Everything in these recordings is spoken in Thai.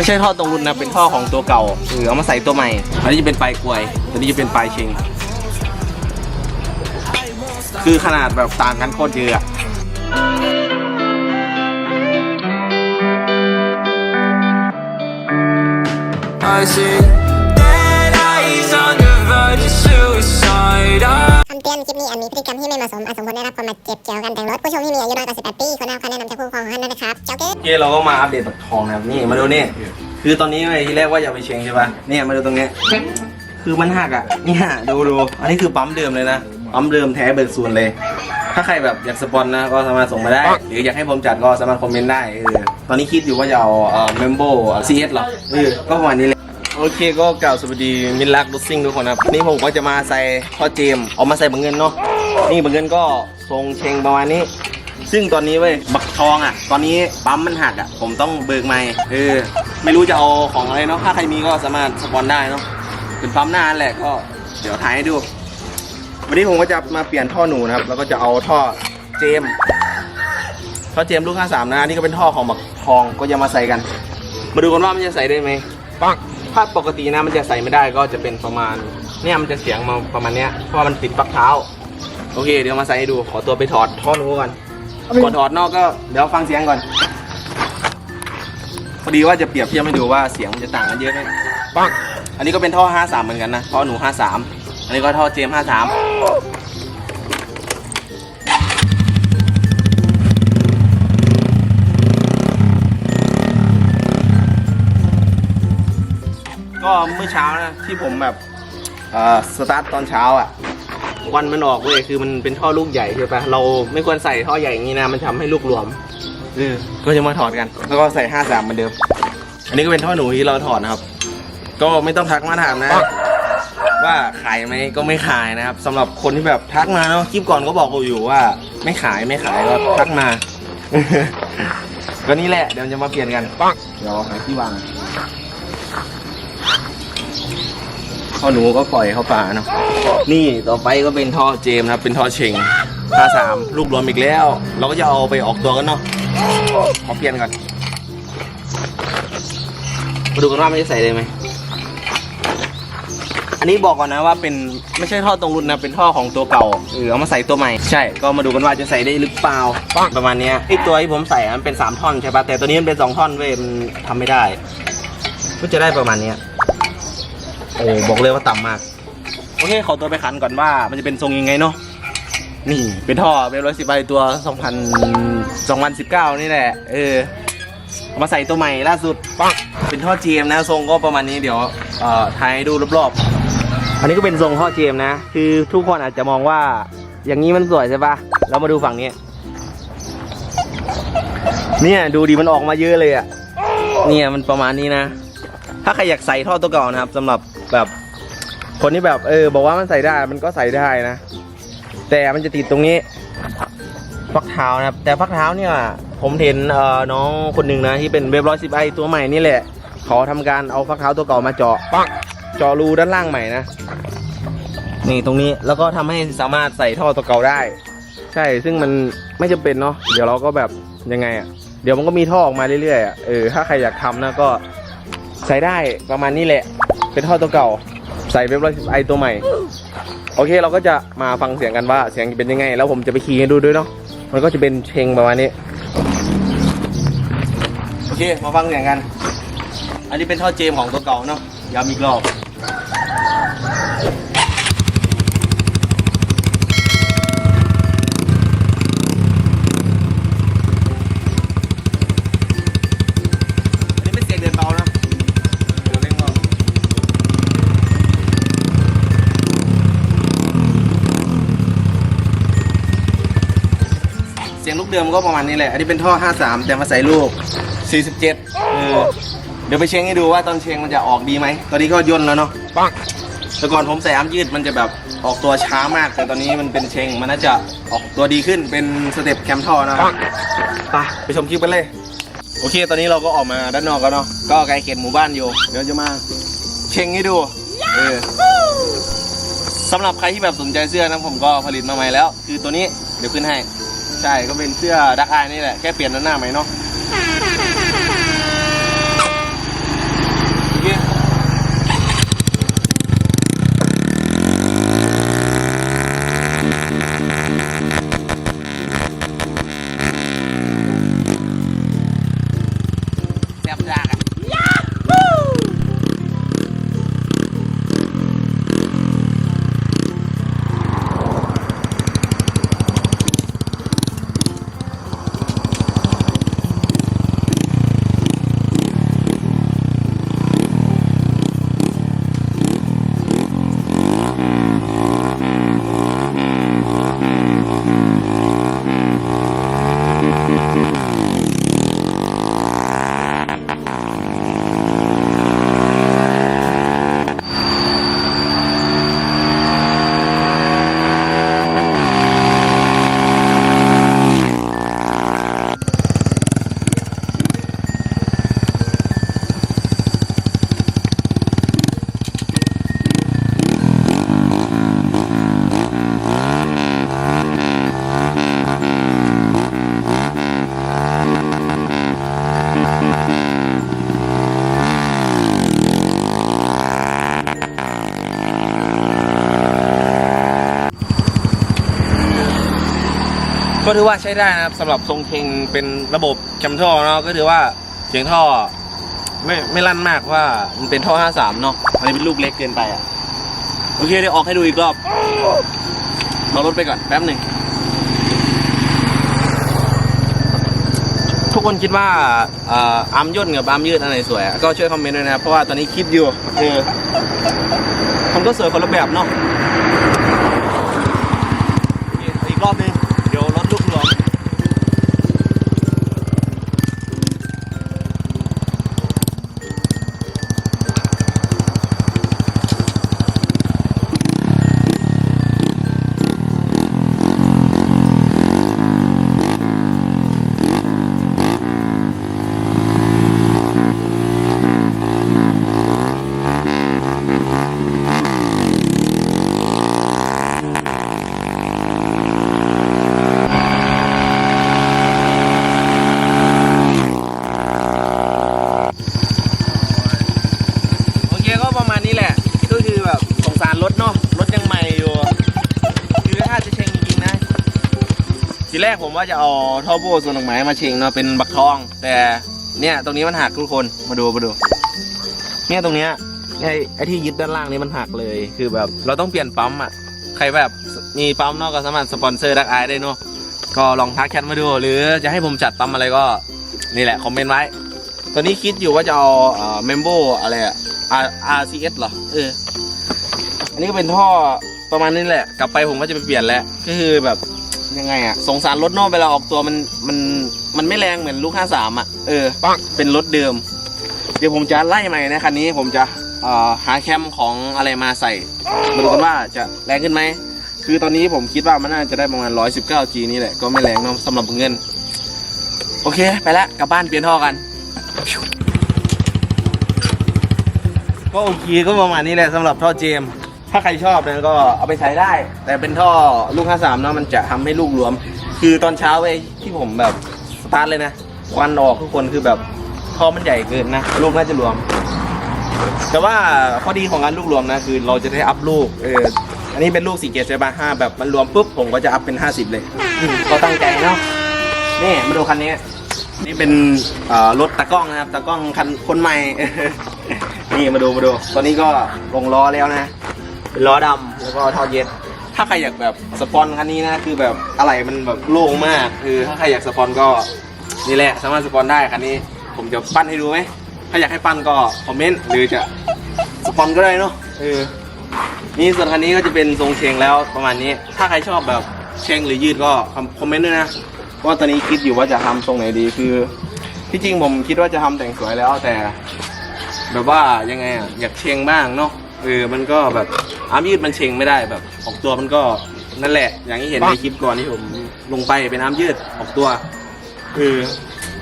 ไม่ใช่ท่อตรงรุ่นนะ เป็นท่อของตัวเก่าเออเอามาใส่ตัวใหม่ อันนี้จะเป็นปลายกลวยตัวนี้จะเป็นปลายเชง คือขนาดแบบต่างกันโคตรเยอะอะ I see dead eyes on the verge of suicide. I คำเตือนคลิปนี้อาจมีพฤติกรรมที่ไม่เหมาะสมอาจสมควรได้รับความบาดเจ็บเกี่ยวกับการแต่งรถผู้ชมที่มีอายุน้อยกว่า 18 ปีควรได้รับ ก๋โอเคเราก็มาอัปเดตบักทองนะครับนี่มาดูนี่ คือตอนนี้ไอ้ที่แรกว่าอย่าไปเชงใช่ป่ะเนี่ยมาดูตรงเนี้ยคือมันหักอะเนี่ยดูดูอันนี้คือปั๊มเดิมเลยนะปั๊มเดิมแท้เบิกศูนย์เลย ถ้าใครแบบอยากสปอนนะก็สามารถส่งมาได้ หรืออยากให้ผมจัดก็สามารถคอมเมนต์ได้เออตอนนี้คิดอยู่ว่าจะเอาเอ่อเมมโบซีเอสหรอเออก็ประมาณนี้เลยโอเคก็กล่าวสวัสดีมินลักรถซิ่งทุกคนครับนี่ผมก็จะมาใส่ท่อเจมเอามาใส่บังเงินเนาะนี่บังเงินก็ทรงเชงประมาณนี้ ซึ่งตอนนี้เว้ยบักทองอะ ตอนนี้ปั๊มมันหักอะ ผมต้องเบิกใหม่เออไม่รู้จะเอาของอะไรเนาะถ้าใครมีก็สามารถสปอนได้เนาะเป็นปั๊มหน้านั่นแหละก็เดี๋ยวถ่ายให้ดู วันนี้ผมก็จะมาเปลี่ยนท่อหนูนะครับ แล้วก็จะเอาท่อเจมท่อเจมลูก53นะอันนี่ก็เป็นท่อของบักทองก็จะมาใส่กัน มาดูกันว่ามันจะใส่ได้ไหมปังถ้าปกตินะมันจะใส่ไม่ได้ก็จะเป็นประมาณ เนี่ยมันจะเสียงมาประมาณเนี้ยเพราะว่ามันติดปลั๊กเท้า โอเค เดี๋ยวมาใส่ให้ดูขอตัวไปถอดท่อหนูก่อน ก่อนถอดนอกก็เดี๋ยวฟังเสียงก่อน พอดีว่าจะเปรียบเทียบให้ดูว่าเสียงมันจะต่างกันเยอะไหมปังอันนี้ก็เป็นท่อ 53 เหมือนกันนะ ท่อหนู 53 อันนี้ก็ท่อเจม 53ก็เมื่อเช้านะที่ผมแบบเอ่อสตาร์ทตอนเช้าอะ วันมันออกเว้ยคือมันเป็นท่อลูกใหญ่ใช่ปะเราไม่ควรใส่ท่อใหญ่อย่างนี้นะมันทำให้ลูกหลวมเออก็จะมาถอดกัน แล้วก็ใส่ห้าสามเหมือนเดิม อันนี้ก็เป็นท่อหนูที่เราถอดนะครับ ก็ไม่ต้องทักมาถามนะ ว่าขายไหมก็ไม่ขายนะครับสำหรับคนที่แบบทักมาเนาะคลิปก่อนก็บอกอยู่ว่า ไม่ขายไม่ขายก็ทักมา ก็นี่แหละเดี๋ยวจะมาเปลี่ยนกันปังเดี๋ยวหาที่วาง ท่อหนูก็ปล่อยเข้าป่าเนาะนี่ต่อไปก็เป็นท่อเจมนะครับเป็นท่อเชงท่าสามลูกรวมอีกแล้ว เราก็จะเอาไปออกตัวกันเนาะขอเปลี่ยนก่อนมาดูกันว่ามันจะใส่ได้ไหมอันนี้บอกก่อนนะว่าเป็นไม่ใช่ท่อตรงรุ่นนะเป็นท่อของตัวเก่าเออเอามาใส่ตัวใหม่ใช่ก็มาดูกันว่าจะใส่ได้หรือเปล่าประมาณนี้ไอตัวที่ผมใส่มันเป็นสามท่อนใช่ปะแต่ตัวนี้มันเป็นสองท่อนเว้ยมันทำไม่ได้ ก็จะได้ประมาณนี้ โอ้บอกเลยว่าต่ำมาก โอเคขอตัวไปขันก่อนว่ามันจะเป็นทรงยังไงเนาะนี่เป็นท่อเบลร้อยสิบใบตัวสองพันสองพันสิบเก้านี่แหละ เออเอามาใส่ตัวใหม่ล่าสุดปังเป็นท่อเจมนะทรงก็ประมาณนี้เดี๋ยวเอ่อถ่ายให้ดูรอบๆอันนี้ก็เป็นทรงท่อเจมนะ คือทุกคนอาจจะมองว่าอย่างนี้มันสวยใช่ปะเรามาดูฝั่งนี้ เนี่ยดูดีมันออกมาเยอะเลยอะเนี่ยมันประมาณนี้นะ ถ้าใครอยากใส่ท่อตัวเก่านะครับสำหรับ แบบ คนที่แบบเออ บอกว่ามันใส่ได้มันก็ใส่ได้นะ แต่มันจะติดตรงนี้ฟักเท้านะครับ แต่ฟักเท้าเนี่ย ผมเห็นเอ่อน้องคนหนึ่งนะที่เป็นเว็บร้อยสิบไอตัวใหม่นี่แหละเขาทำการเอาฟักเท้าตัวเก่ามาเจาะปักเจาะรูด้านล่างใหม่นะนี่ตรงนี้แล้วก็ทำให้สามารถใส่ท่อตัวเก่าได้ ใช่ซึ่งมันไม่จำเป็นเนาะเดี๋ยวเราก็แบบยังไงอะ่ะเดี๋ยวมันก็มีท่อออกมาเรื่อยๆอะเออถ้าใครอยากทำนะก็ ใส่ได้ประมาณนี้แหละ เป็นท่อตัวเก่า ใส่เว็บร้อยสิบไอตัวใหม่ โอเคเราก็จะมาฟังเสียงกันว่าเสียงเป็นยังไง แล้วผมจะไปขี่ให้ดูด้วยเนาะมันก็จะเป็นเชงประมาณนี้ โอเคมาฟังเสียงกัน อันนี้เป็นท่อเจมของตัวเก่าเนาะย้ำอีกรอบ อันนี้เป็นเสียงเดินเบานะเดี๋ยวเร่งเบา เสียงลูกเดิมก็ประมาณนี้แหละ อันนี้เป็นท่อ 53 แต่มาใส่ลูก 47 เออ เดี๋ยวไปเช็คให้ดูว่าตอนเช็คมันจะออกดีไหม ตอนนี้ก็ย่นแล้วเนาะปังแต่ก่อนผมใส่อัมยืดมันจะแบบออกตัวช้ามาก แต่ตอนนี้มันเป็นเชงมันน่าจะออกตัวดีขึ้นเป็นสเต็ปแคมท่อนะไปไปชมคลิปกันเลย โอเค ตอนนี้เราก็ออกมาด้านนอกแล้วเนาะ ก็ไกลเขตหมู่บ้านอยู่ เดี๋ยวจะมาเช็งให้ดู เออสำหรับใครที่แบบสนใจเสื้อนะผมก็ผลิตมาใหม่แล้ว คือตัวนี้เดี๋ยวขึ้นให้ ใช่ก็เป็นเสื้อดักอายนี่แหละแค่เปลี่ยนด้าหน้าใหม่เนาะ ก็ถือว่าใช้ได้นะครับสำหรับทรงเพลงเป็นระบบแคมท่อเนาะก็ถือว่าเสียงท่อ ไม่ไม่ลั่นมากว่ามันเป็นท่อ 53 เนาะอันนี้เป็นลูกเล็กเกินไปอะโอเคเดี๋ยวออกให้ดูอีกรอบเอารถไปก่อนแป๊บหนึ่งทุกคนคิดว่าอ่ออาร์มย่นกับอาร์มยืดอันไหนสวยก็ช่วยคอมเมนต์ด้วยนะครับเพราะว่าตอนนี้คิดอยู่เออมันก็สวยคนละแบบเนาะอีกรอบหนึง รกผมว่าจะเอาท่อโบส่วนดอกไม้มาเช็งเนาะเป็นบักทอง แต่เนี่ยตรงนี้มันหักทุกคนมาดูมาดู เนี่ยตรงเนี้ยไอ้ไอ้ที่ยึดด้านล่างนี่มันหักเลยคือแบบ เราต้องเปลี่ยนปั๊มอะใครแบบมีปั๊มนอกก็สามารถสปอนเซอร์ดักไอได้เนาะก็ลองทักแคทมาดู หรือจะให้ผมจัดปั๊มอะไรก็นี่แหละคอมเมนต์ไว้ตอนนี้คิดอยู่ว่าจะเอาเมมโบอะไรอะ R RCS เหรอเอออันนี้ก็เป็นท่อประมาณนี้แหละ กลับไปผมก็จะไปเปลี่ยนแล้วก็คือแบบ ยังไงอะสงสารรถนอกเวลาออกตัวมันมันมันไม่แรงเหมือนลูก 53อะเออปังเป็นรถเดิม เดี๋ยวผมจะไล่ใหม่นะคันนี้ผมจะเอ่อหาแคมของอะไรมาใส่มาดูกันว่าจะแรงขึ้นไหมคือตอนนี้ผมคิดว่ามันน่าจะได้ประมาณ 119G นี่แหละก็ไม่แรงเนอะสำหรับเงิน โอเคไปแล้วกลับบ้านเปลี่ยนท่อกัน ก็โอเคก็ประมาณนี้แหละสำหรับท่อเจมส์ ถ้าใครชอบเนี่ยก็เอาไปใช้ได้ แต่เป็นท่อลูก 53 เนาะมันจะทำให้ลูกหลวม คือตอนเช้าเว้ที่ผมแบบสตาร์ทเลยนะควันออกทุกคนคือแบบท่อมันใหญ่เกินนะ ลูกน่าจะหลวม แต่ว่าข้อดีของการลูกรวมนะ คือเราจะได้อัพลูกเอออันนี้เป็นลูกสี่เกียร์ใช่ปะห้าแบบมันรวมปุ๊บผมก็จะอัพเป็น 50 เลยก็ตั้งใจเนาะนี่มาดูคันนี้ นี่เป็นรถตากล้องนะครับตากล้องคันคนใหม่ นี่มาดูมาดูตอนนี้ก็ลงล้อแล้วนะ เป็นล้อดำแล้วก็ท่อเย็ด ถ้าใครอยากแบบสปอนคันนี้นะคือแบบอะไรมันแบบโล่งมากคือถ้าใครอยากสปอนก็นี่แหละสามารถสปอนได้คันนี้ ผมจะปั้นให้ดูไหมถ้าอยากให้ปั้นก็คอมเมนต์หรือจะสปอนก็ได้เนาะเออนี่ส่วนคันนี้ก็จะเป็นทรงเชงแล้วประมาณนี้ ถ้าใครชอบแบบเชงหรือยืดก็คอมเมนต์ด้วยนะว่าตอนนี้คิดอยู่ว่าจะทำทรงไหนดีคือที่จริงผมคิดว่าจะทำแต่งสวยแล้วแต่ แบบว่ายังไงอะอยากเชงบ้างเนาะ เออมันก็แบบอาร์มยืดมันเชงไม่ได้แบบ ออกตัวมันก็นั่นแหละ อย่างที่เห็นในคลิปก่อนที่ผมลงไปเป็นอาร์มยืดออกตัวคือ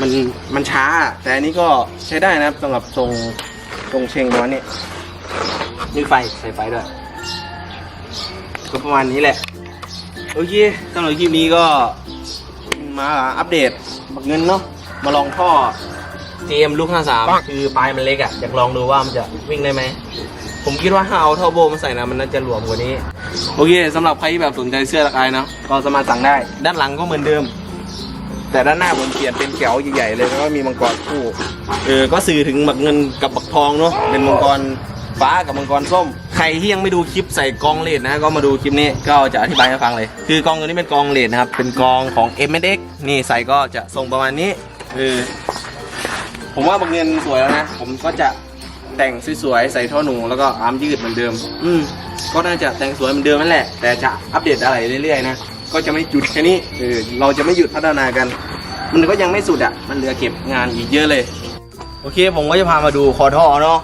มันมันช้า แต่อันนี้ก็ใช้ได้นะครับสำหรับทรงทรงเชงประมาณนี้นี่ไฟใส่ไฟด้วยก็ประมาณนี้แหละโอเคสำหรับคลิปนี้ก็มาอัปเดตบักเงินเนาะมาลองท่อเจมลูก 53 คือปลายมันเล็กอะอยากลองดูว่ามันจะวิ่งได้ไหม ผมคิดว่าถ้าเอาเท่อโบมาใส่นะมันน่าจะหลวมกว่านี้ โอเคสำหรับใครที่แบบสนใจเสื้อตะกายเนาะก็สามารถสั่งได้ ด้านหลังก็เหมือนเดิม แต่ด้านหน้าผมเปลี่ยนเป็นแถวใหญ่ๆเลยแล้วก็มีมังกรคู่เออก็สื่อถึงบักเงินกับบักทองเนาะเป็นมังกรฟ้ากับมังกรส้ม ใครที่ยังไม่ดูคลิปใส่กองเลดนะ ก็มาดูคลิปนี้ก็จะอธิบายให้ฟังเลย คือกองตัวนี้เป็นกองเลดนะครับ เป็นกองของ m s x นี่ใส่ก็จะทรงประมาณนี้ เออ ผมว่าบางเงินสวยแล้วนะ ผมก็จะ แต่งสวยๆใส่ท่อหนูแล้วก็อาร์มยืดเหมือนเดิม อืมก็น่าจะแต่งสวยเหมือนเดิมนั่นแหละ แต่จะอัปเดตอะไรเรื่อยๆนะก็จะไม่หยุดแค่นี้เออเราจะไม่หยุดพัฒนากัน มันก็ยังไม่สุดอะ มันเหลือเก็บงานอีกเยอะเลย โอเค ผมก็จะพามาดูคอท่อเนาะ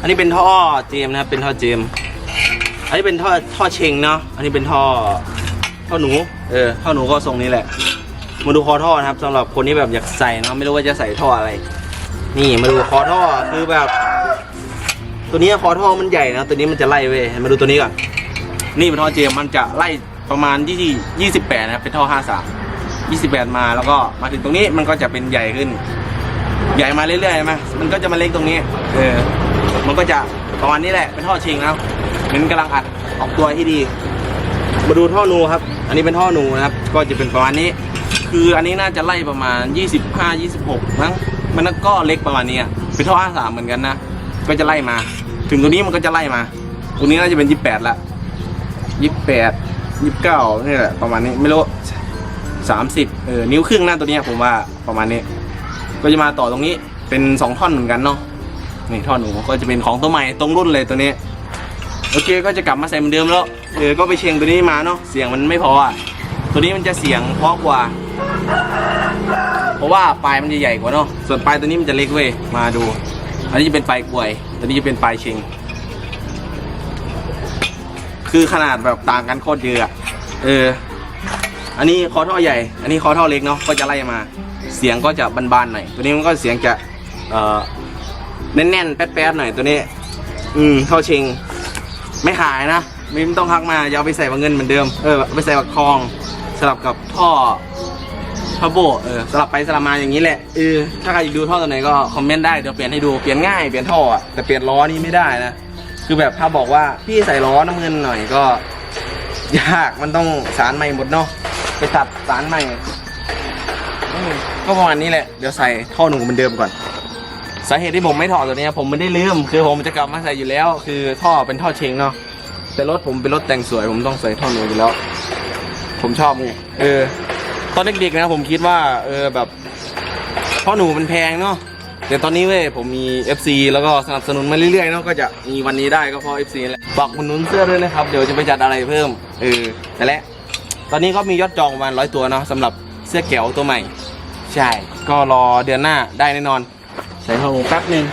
อันนี้เป็นท่อเจมนะเป็นท่อเจม อันนี้เป็นท่อท่อเชงเนาะอันนี้เป็นท่อท่อหนูเออท่อหนูก็ทรงนี้แหละมาดูคอท่อนะครับสำหรับคนที่แบบอยากใส่เนาะไม่รู้ว่าจะใส่ท่ออะไร นี่มาดูคอท่อคือแบบ ตัวนี้คอท่อมันใหญ่นะ ตัวนี้มันจะไล่เว้ยมาดูตัวนี้ก่อน นี่เป็นท่อเจมมันจะไล่ประมาณที่ยี่สิบแปดนะเป็นท่อห้าสามยี่สิบแปดมาแล้วก็มาถึงตรงนี้มันก็จะเป็นใหญ่ขึ้น ใหญ่มาเรื่อยๆใช่ไหมมันก็จะมาเล็กตรงนี้ เออ มันก็จะประมาณนี้แหละ เป็นท่อชิงนะเหมือนกำลังอัดออกตัวที่ดี มาดูท่อนูครับ อันนี้เป็นท่อนูนะครับ ก็จะเป็นประมาณนี้ คืออันนี้น่าจะไล่ประมาณ 25 26มั้ง มันก็เล็กประมาณนี้เป็นท่อ 53 เหมือนกันนะ ก็จะไล่มา ถึงตัวนี้มันก็จะไล่มา ตัวนี้น่าจะเป็น28ละ28 29นี่แหละประมาณนี้ไม่รู้30เออนิ้วครึ่งหน้าตัวนี้ผมว่าประมาณนี้ ก็จะมาต่อตรงนี้เป็นสองท่อนเหมือนกันเนาะนี่ท่อนหนูก็จะเป็นของตัวใหม่ตรงรุ่นเลยตัวนี้โอเคก็จะกลับมาใส่เหมือนเดิมแล้วเออก็ไปเชียงตัวนี้มาเนาะเสียงมันไม่พออะตัวนี้มันจะเสียงเพราะกว่า เพราะว่าปลายมันจะใหญ่กว่าเนาะส่วนปลายตัวนี้มันจะเล็กเว้ยมาดู อันนี้จะเป็นปลายกลวย ตัวนี้จะเป็นปลายชียงคือขนาดแบบต่างกันโคตรเยอะเออ อันนี้คอท่อใหญ่ อันนี้คอท่อเล็กเนาะก็จะไล่มา เสียงก็จะบานๆหน่อย ตัวนี้มันก็เสียงจะเอ่อแน่นๆแป๊ดๆหน่อยตัวนี้ อืมท่อเชงไม่ขายนะไม่ต้องทักมาอย่าเอาไปใส่บักเงินเหมือนเดิมเออไปใส่บักทองสลับกับท่อ ท่อโบเออสลับไปสลับมาอย่างนี้แหละเออถ้าใครอยากดูท่อตัวไหนก็คอมเมนต์ได้เดี๋ยวเปลี่ยนให้ดูเปลี่ยนง่ายเปลี่ยนท่ออะแต่เปลี่ยนล้อนี่ไม่ได้นะคือแบบถ้าบอกว่าพี่ใส่ล้อน้ำเงินหน่อยก็ยากมันต้องสารใหม่หมดเนาะไปตัดสารใหม่ก็ประมาณนี้แหละเดี๋ยวใส่ท่อหนูเหมือนเดิมก่อนสาเหตุที่ผมไม่ถอดตัวนี้ผมไม่ได้ลืมคือผมจะกลับมาใส่อยู่แล้ว คือท่อเป็นท่อเชงเนาะแต่รถผมเป็นรถแต่งสวย ผมต้องใส่ท่อหนูอยู่แล้ว ผมชอบไงเออ ตอนเด็กๆนะผมคิดว่าเออแบบท่อหนูมันแพงเนาะแต่ตอนนี้เว้ยผมมี FC แล้วก็สนับสนุนมาเรื่อยๆเนาะก็จะมีวันนี้ได้ก็เพราะ FC แหละฝากคุณนุนเสื้อด้วยนะครับ เดี๋ยวจะไปจัดอะไรเพิ่มเออแต่และ ตอนนี้ก็มียอดจองประมาณร้อยตัวเนาะสำหรับเสื้อแก้วตัวใหม่ ใช่ ก็รอเดือนหน้าได้แน่นอน ใส่ท่อหนูแป๊บนึง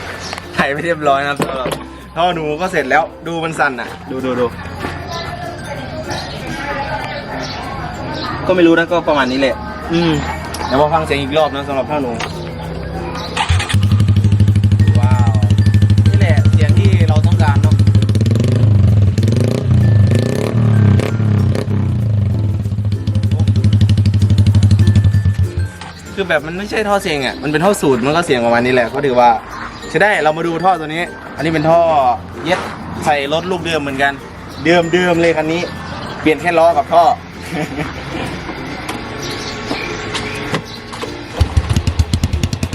ถ่ายไม่เรียบร้อยนะครับสำหรับท่อหนูก็เสร็จแล้วดูมันสั่นอะ ดูดูดู ก็ไม่รู้นะก็ประมาณนี้แหละ อืมเดี๋ยวมาฟังเสียงอีกรอบนะสำหรับท่อหนูว้าว นี่แหละเสียงที่เราต้องการเนาะคือแบบมันไม่ใช่ท่อเสียงอะมันเป็นท่อสูตรมันก็เสียงประมาณนี้แหละก็ถือว่าใช้ได้เรามาดูท่อตัวนี้ อันนี้เป็นท่อเย็ดใส่รถลูกเดิมเหมือนกัน เดิมเดิมเลยคันนี้ เปลี่ยนแค่ล้อกับท่อ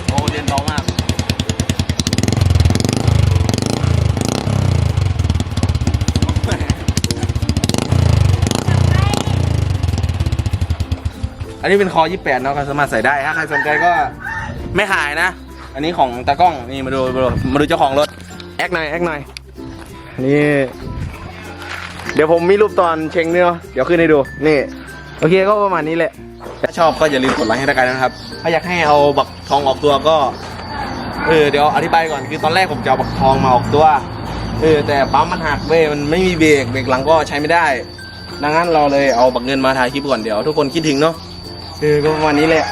โอ้เรียนเบามาก อันนี้เป็นคอ 28 เนาะก็สามารถใส่ได้ ถ้าใครสนใจก็ไม่ขายนะ อันนี้ของตากล้อง นี่มาดูมาดูมาดูเจ้าของรถ แอคหน่อย แอคหน่อย นี่ เดี๋ยวผมมีรูปตอนเช็งด้วยเนาะเดี๋ยวขึ้นให้ดู นี่ โอเคก็ประมาณนี้แหละ ถ้าชอบก็อย่าลืมกดไลค์ให้ด้วยกันนะครับ ถ้าอยากให้เอาบักทองออกตัวก็ เออ เดี๋ยวอธิบายก่อน คือตอนแรกผมจะเอาบักทองมาออกตัว เออ แต่ปั๊มมันหักเว้ย มันไม่มีเบรก เบรกหลังก็ใช้ไม่ได้ ดังนั้นเราเลยเอาบักเงินมาถ่ายคลิปก่อนเดี๋ยวทุกคนคิดถึงเนาะ เออก็ประมาณนี้แหละ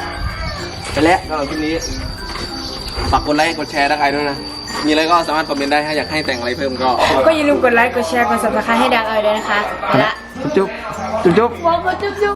ไปแล้วสำหรับคลิปนี้ ฝากกดไลค์ กดแชร์ถ้าใครด้วยนะ มีอะไรก็สามารถคอมเมนต์ได้ ถ้าอยากให้แต่งอะไรเพิ่มก็ ก็อย่าลืมกดไลค์ กดแชร์ กด subscribe ให้ดังเอยด้วยนะคะไปละจุ๊บจุ๊บจุ๊บว้าวจุ๊บจุ๊บ